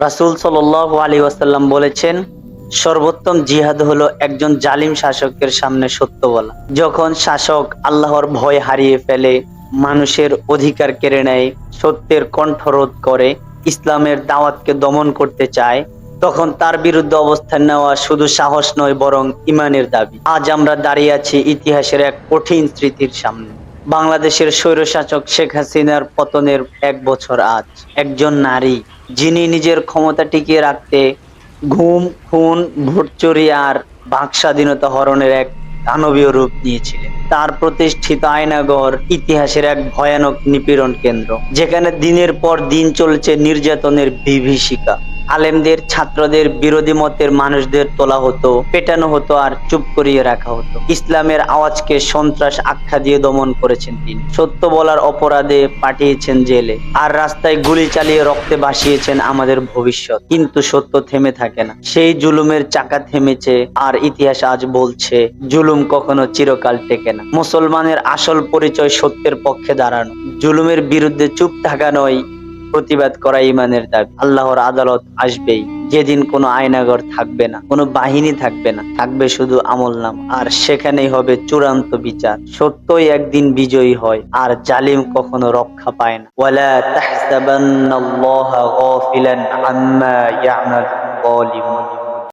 রাসূল সাল্লাল্লাহু আলী ওয়াসাল্লাম বলেছেন, সর্বোত্তম জিহাদ হলো একজন জালিম শাসকের সামনে সত্য বলা। যখন শাসক আল্লাহর ভয় হারিয়ে ফেলে, মানুষের অধিকার কেড়ে নেয়, সত্যের কণ্ঠরোধ করে, ইসলামের দাওয়াতকে দমন করতে চায়, তখন তার বিরুদ্ধে অবস্থান নেওয়া শুধু সাহস নয়, বরং ইমানের দাবি। আজ আমরা দাঁড়িয়ে আছি ইতিহাসের এক কঠিন স্মৃতির সামনে। বাংলাদেশের স্বৈরশাসক শেখ হাসিনার পতনের এক বছর আজ। একজন নারী, যিনি নিজের ক্ষমতা টিকিয়ে রাখতে ঘুম, খুন ভোটচুরি আর বাক স্বাধীনতা হরণের এক দানবীয় রূপ নিয়েছিলেন। তার প্রতিষ্ঠিত আয়নাগর ইতিহাসের এক ভয়ানক নিপীড়ন কেন্দ্র, যেখানে দিনের পর দিন চলছে নির্যাতনের বিভীষিকা। আলেমদের, ছাত্রদের, বিরোধী মতের মানুষদের তোলা হতো, পেটানো হতো আর চুপ করিয়ে রাখা হতো। ইসলামের আওয়াজকে সন্ত্রাস আখ্যা দিয়ে দমন করেছেন তিনি। সত্য বলার অপরাধে পাঠিয়েছেন জেলে। আর রাস্তায় গুলি চালিয়ে রক্তে ভাসিয়েছেন আমাদের ভবিষ্যৎ। কিন্তু সত্য থেমে থাকে না। সেই জুলুমের চাকা থেমেছে আর ইতিহাস আজ বলছে, জুলুম কখনো চিরকাল টেকে না। মুসলমানের আসল পরিচয় সত্যের পক্ষে দাঁড়ানো। জুলুমের বিরুদ্ধে চুপ থাকা নয় প্রতিবাদ করা ইমানের দাবি। আল্লাহর আদালত আসবেই। যেদিন কোনো আয়নাগর থাকবে না, কোনো বাহিনী থাকবে না, থাকবে শুধু আমল নাম। আর সেখানেই হবে চূড়ান্ত বিচার। সত্যই একদিন বিজয়ী হয়, আর জালিম কখনো রক্ষা পায় না। আম্মা